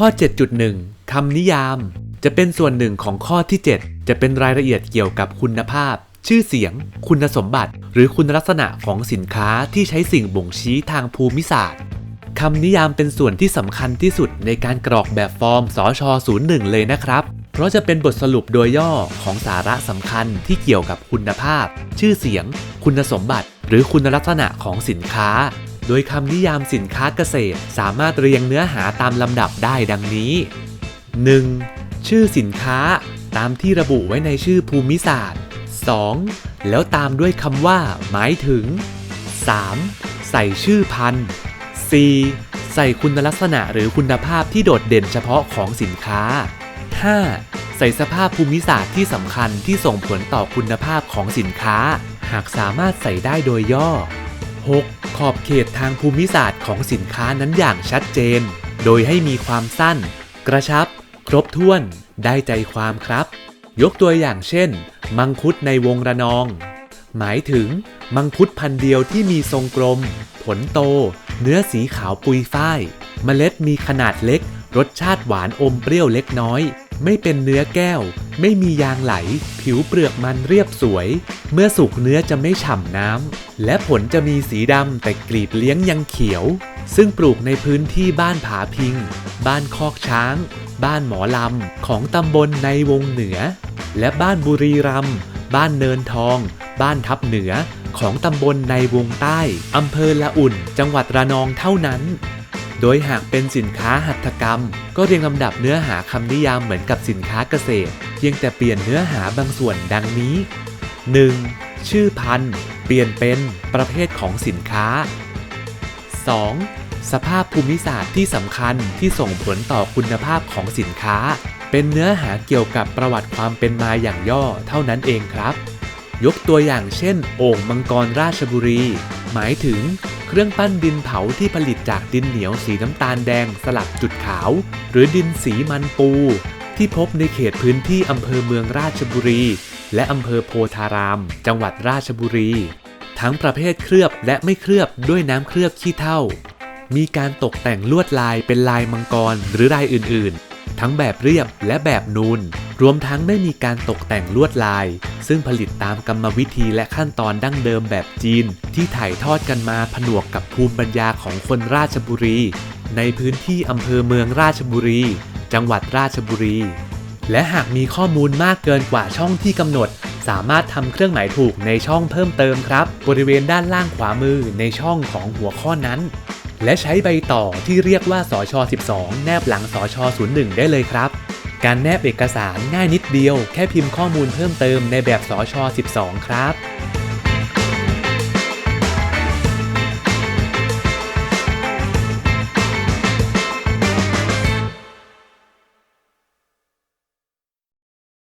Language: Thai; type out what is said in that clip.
ข้อ 7.1 คำนิยาม จะเป็นส่วนหนึ่งของข้อที่ 7 จะเป็นรายละเอียดเกี่ยวกับคุณภาพ ชื่อเสียง คุณสมบัติ หรือคุณลักษณะของสินค้าที่ใช้สิ่งบ่งชี้ทางภูมิศาสตร์คำนิยามเป็นส่วนที่สำคัญที่สุดในการกรอกแบบฟอร์มสช 01 เลยนะครับ เพราะจะเป็นบทสรุปโดยย่อของสาระสำคัญที่เกี่ยวกับคุณภาพ ชื่อเสียง คุณสมบัติ หรือคุณลักษณะของสินค้า โดยคำนิยามสินค้าเกษตรสามารถเรียงเนื้อหาตามลำดับได้ดังนี้ 1. ชื่อสินค้า ตามที่ระบุไว้ในชื่อภูมิศาสตร์ 2. แล้วตามด้วยคำว่า หมายถึง 3. ใส่ชื่อพันธุ์ 4. ใส่คุณลักษณะหรือคุณภาพที่โดดเด่นเฉพาะของสินค้า 5. ใส่สภาพภูมิศาสตร์ที่สำคัญที่ส่งผลต่อคุณภาพของสินค้า หากสามารถใส่ได้โดยย่อ 6. ขอบเขตทางภูมิศาสตร์ของสินค้านั้นอย่างชัดเจน โดยให้มีความสั้น กระชับ ครบถ้วน ได้ใจความครับ ยกตัวอย่างเช่น มังคุดในวงระนอง หมายถึง มังคุดพันเดียวที่มีทรงกลม ผลโต เนื้อสีขาวปุยฝ้าย เมล็ดมีขนาดเล็ก รสชาติหวานอมเปรี้ยวเล็กน้อย ไม่เป็นเนื้อแก้ว ไม่มียางไหล ผิวเปลือกมันเรียบสวย เมื่อสุกเนื้อจะไม่ฉ่ำน้ำ และผลจะมีสีดำแต่กลีบเลี้ยงยังเขียว ซึ่งปลูกในพื้นที่บ้านผาพิง บ้านคอกช้าง บ้านหมอลำ ของตำบลในวงเหนือ และบ้านบุรีรัมย์บ้านเนินทอง บ้านทับเหนือ ของตำบลในวงใต้อำเภอละอุ่น จังหวัดระนองเท่านั้น โดยหากเป็นสินค้าหัตถกรรม ก็เรียงลำดับเนื้อหาคำนิยามเหมือนกับสินค้าเกษตร เพียงแต่เปลี่ยนเนื้อหาบางส่วนดังนี้ 1. ชื่อพันธุ์ เปลี่ยนเป็นประเภทของสินค้า 2. สภาพภูมิศาสตร์ที่สำคัญที่ส่งผลต่อคุณภาพของสินค้า เป็นเนื้อหาเกี่ยวกับประวัติความเป็นมาอย่างย่อเท่านั้นเองครับ ยกตัวอย่างเช่น โอ่งมังกรราชบุรี หมายถึงเครื่องปั้นดินเผาที่ผลิตจากดินเหนียวสีน้ำตาลแดงสลับจุดขาว หรือดินสีมันปู ที่พบในเขตพื้นที่อำเภอเมืองราชบุรี และอำเภอโพธาราม จังหวัดราชบุรี ทั้งประเภทเคลือบและไม่เคลือบด้วยน้ำเคลือบขี้เถ้ามีการตกแต่งลวดลายเป็นลายมังกรหรือลายอื่นๆ ทั้งแบบเรียบและแบบนูน รวมทั้งไม่มีการตกแต่งลวดลาย ซึ่งผลิตตามกรรมวิธีและขั้นตอนดั้งเดิมแบบจีน ที่ถ่ายทอดกันมาผนวกกับภูมิปัญญาของคนราชบุรี ในพื้นที่อำเภอเมืองราชบุรี จังหวัดราชบุรี และหากมีข้อมูลมากเกินกว่าช่องที่กำหนด สามารถทำเครื่องหมายถูกในช่องเพิ่มเติมครับ บริเวณด้านล่างขวามือในช่องของหัวข้อนั้น และใช้ใบต่อที่เรียกว่าสช12 แนบหลังสช01 ได้เลยครับ การแนบเอกสารง่ายนิดเดียว แค่พิมพ์ข้อมูลเพิ่มเติมในแบบสช12 ครับ